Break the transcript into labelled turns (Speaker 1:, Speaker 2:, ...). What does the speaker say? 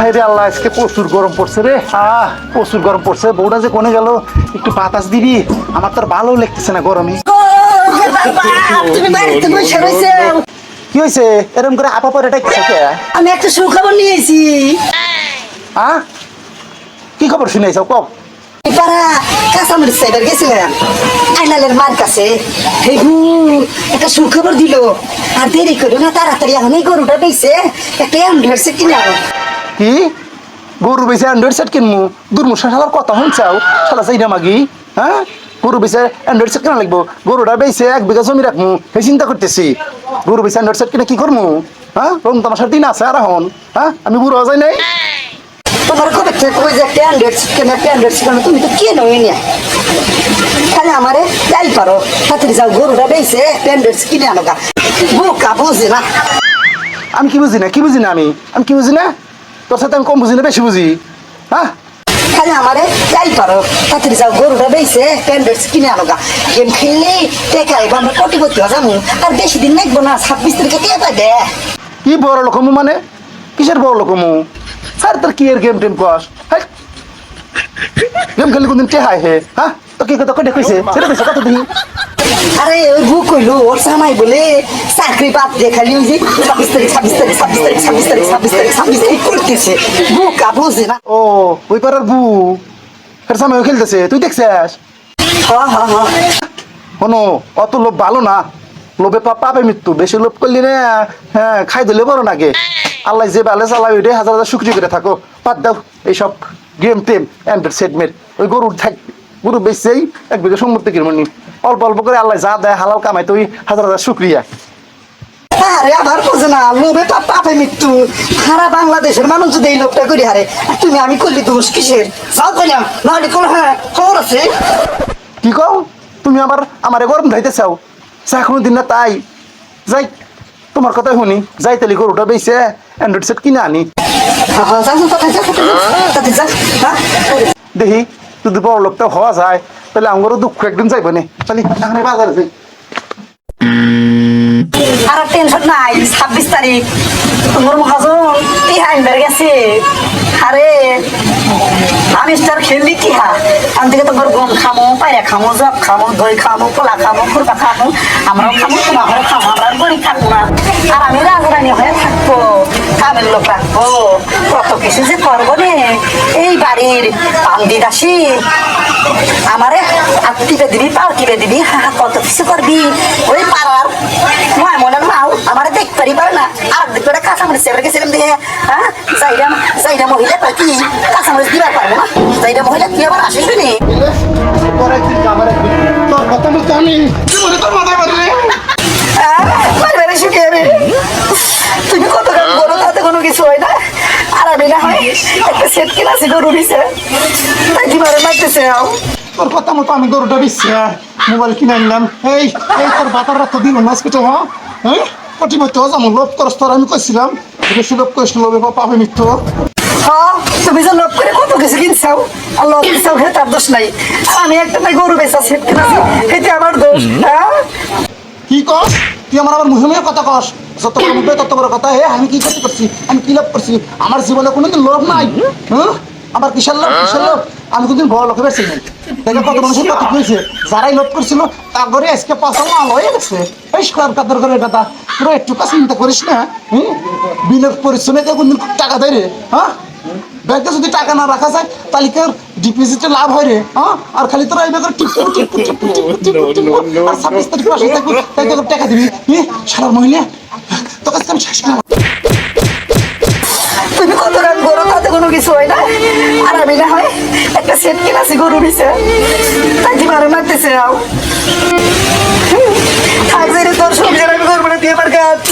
Speaker 1: হায় রে আল্লাহ আজকে প্রচুর গরম পড়ছে রে। আহ প্রচুর গরম পড়ছে। বউটা যে কোনে গেল একটু বাতাস দিবি আমার তো ভালো লাগতেছে না গরমে। কি হয়েছে? এরকম করে আপা পরে ডাকছে কে?
Speaker 2: আমি একটা সুখবর নিয়েছি
Speaker 1: আহ? কি খবর শুনেছ? কক
Speaker 2: পাড়া কাঁচামরিচ সাইবার গেছিলাম। আইনালের মার কাছে। হেগু একটা সুখবর দিল। আর দেরি করো না তাড়াতাড়ি এখন এই গরুটা বেছে একটা অ্যান্ড্রয়েড সেট কিনা
Speaker 1: কি? গরু বেছে অ্যান্ড্রয়েড সেট কিনমু? দুর্মুষা শালার কথা শুনছাও? শালা চাই না মাগি হ্যাঁ গরু বেছে অ্যান্ড্রয়েড সেট কেনা লাগবো? গরুটা বেছে এক বিঘা জমি রাখমু, সেই চিন্তা করতেছি। গরু বেছে অ্যান্ড্রয়েড সেট কিনে কি করমু? হ্যাঁ রং তামাশার দিন আছে আর এখন হ্যাঁ আমি বুড়ো যায় নাই?
Speaker 2: তোমার থেকে ওই যে কেনা তুমি তো কে নয় নিয়ে তাহলে আমারে যাই পারো তাড়াতাড়ি যাও, গরুটা অ্যান্ড্রয়েড কিনে আনো গা। বোকা বুঝে না।
Speaker 1: আমি কি বুঝি না, কি বুঝি না আমি? আমি কি বুঝি না? তোর সাথে আমি কম বুঝি না বেশি বুঝি। হ্যাঁ?
Speaker 2: খালি আমারে যাই পারো তাড়াতাড়ি যাও গরুটা বেছে প্যান্ডেটস কিনে আনো গা। গেম খেললে টেকা এবার আমরা কোটিপতি হয়ে যাব। আর বেশি দিন নাকবো না ছাব্বিশ তারিখে কে পাবে
Speaker 1: কি বড় লোকমু মানে? কিসের বড় লোকমু স্যার তোর কি এর গেম টেম কস? গেম খেলি কোনদিন টেহাই হে হ্যাঁ? তো কি কথা কটে কইছে? সেটা কইছে কত দিন
Speaker 2: আরে ওই বুক কইলো ওর সামাই বলে চাকরি বাদ দিয়ে খালি ওই যে ছাব্বিশ তারিখ ছাব্বিশ তারিখ ছাব্বিশ তারিখ ছাব্বিশ তারিখ ছাব্বিশ তারিখ ছাব্বিশ তারিখ করতেছে। বুকা বুঝে না।
Speaker 1: ও ওই পাড়ার বু এর খেলতেছে তুই দেখছিস?
Speaker 2: হ্যাঁ হ্যাঁ হ্যাঁ
Speaker 1: শোনো অত লোভ ভালো না। লোভে পা পাবে মৃত্যু বেশি লোভ করলি না হ্যাঁ খাই দিলে বড় নাকি আল্লাহ যে বালে চালাবে ওইটাই হাজার হাজার শুক্রিয়া করে থাকো। বাদ দাও এইসব গেম টেম অ্যান্ড্রয়েড সেটমেন্ট ওই গরুর থাক গরু বেচছেই এক বিঘা সম্পত্তি কিনবনি অল্প অল্প করে আল্লাহ যা দেয় হালাল কামাই তো ওই হাজার হাজার শুক্রিয়া
Speaker 2: আরে আবার বোঝে না লোভে পাপ পাপে মৃত্যু সারা বাংলাদেশের মানুষ যদি এই লোভটা করি হারে আর তুমি আমি করলি দোষ কিসের যাও কইলাম নাহলে কোন হ্যাঁ খবর আছে
Speaker 1: কি কও তুমি আবার আমারে গরম ধাইতে চাও চা কোনো দিন না তাই যাই তোমার কথাই শুনি যাই তাহলে গরুটা বেচে অ্যান্ড্রয়েড সেট কিনে আনি
Speaker 2: হ্যাঁ হ্যাঁ হ্যাঁ
Speaker 1: দেখি যদি বড় লোকটা হওয়া যায় তাহলে আমারও দুঃখ একদিন যাইব নে। তাহলে এখানে বাজারে যাই।
Speaker 2: আর টেনশন নাই, ছাব্বিশ তারিখ। তোমার মহাজন টিহা ইন্দার গেছে? আরে আমি স্টার খেললি টিহা আমি থেকে তোমার গম খামো, পায়রা খামো, জব খামো, দই খামো পোলা খামো খুরপা খামো, আমরাও খামো, তোমারও খামো আমরা গরিব থাকব না। আর আমি হয়ে কিছু যে করব রে এই বাড়ির পান্দি দাসী আমারে হাত টিপে দিবি পাও টিপে দিবি। কত কিছু করবি? ওই পাড়ার ময় মনের মাও আমারে দেখতে পারি পারে না। আর কাঁচামরিচ সেবার গেছিলাম দিয়ে হ্যাঁ যাইরা যাইরা মহিলা কি? কাঁচামরিচ দিবার পারব না। মহিলা তুই আবার আসিস নি
Speaker 1: তোর কথা আমি। তোর মাথায়
Speaker 2: তুমি কত কাম করো তাতে কোনো কিছু হয় না আর আমি না হয় একটা সেট কিনা আছে গরু দিছে। তাই দিবারে মারতেছে
Speaker 1: তোর কথা মতো আমি গরুটা মোবাইল কিনে আনলাম। এই এই তোর বাতার রাত দিন মাছ কেটে হ্যাঁ হ্যাঁ কটি মতো যেমন লোভ করস তোর আমি কইছিলাম বেশি লোভ করিস লোভে পাবে মৃত্যু।
Speaker 2: তুমি যে লোভ করে কত কিছু কিনছাও? আর লোভ কিনছাও খেয়ে তার দোষ নাই। আমি একটা গরু বেচা সেট কিনেছি এতে আমার দোষ হ্যাঁ
Speaker 1: কি কস তুই আমার আবার মুহে মুহে কথা কস। বড় মুখে, তত বড় কথা। হে আমি কি করতে করছি আমি কি লাভ করছি? আমার জীবনে কোনোদিন লোভ নাই। হ্যাঁ? আমার কিসের লোভ? কিসের লোভ? আমি কোনদিন বড় লোকে বেশি নাই। দেখে কত মানুষের কথা হয়েছে যারাই লোভ করছিল, তার ঘরে আজকে পাশা মাল হয়ে গেছে। এই সব কাতার করে কথা পুরো একটু চিন্তা করিস না হুম বিনা পরিশ্রমে কোনদিন টাকা দেয় রে হ্যাঁ? ব্যাংকে যদি টাকা না রাখা যায়, তাহলে ডিপোজিটে লাভ হয় রে হ্যাঁ? আর খালি তোরা এই ব্যাপারে টিপ টিপ টিপ টিপ টিপ আর ছাব্বিশ তারিখ মাসে থাকবি তাই তোকে টাকা দিবি। ই সারা মহিলা তোর কাছে আমি শেষ করলাম
Speaker 2: তুমি কত রান গরু তাতে কোনো কিছু হয় না? আর আমি না হয় একটা সেট কিনেছি গরু বেচে তাই দিবারে মারতেছে আও? আজ তোর সবজি আমি গরু দিয়ে আমার গাছ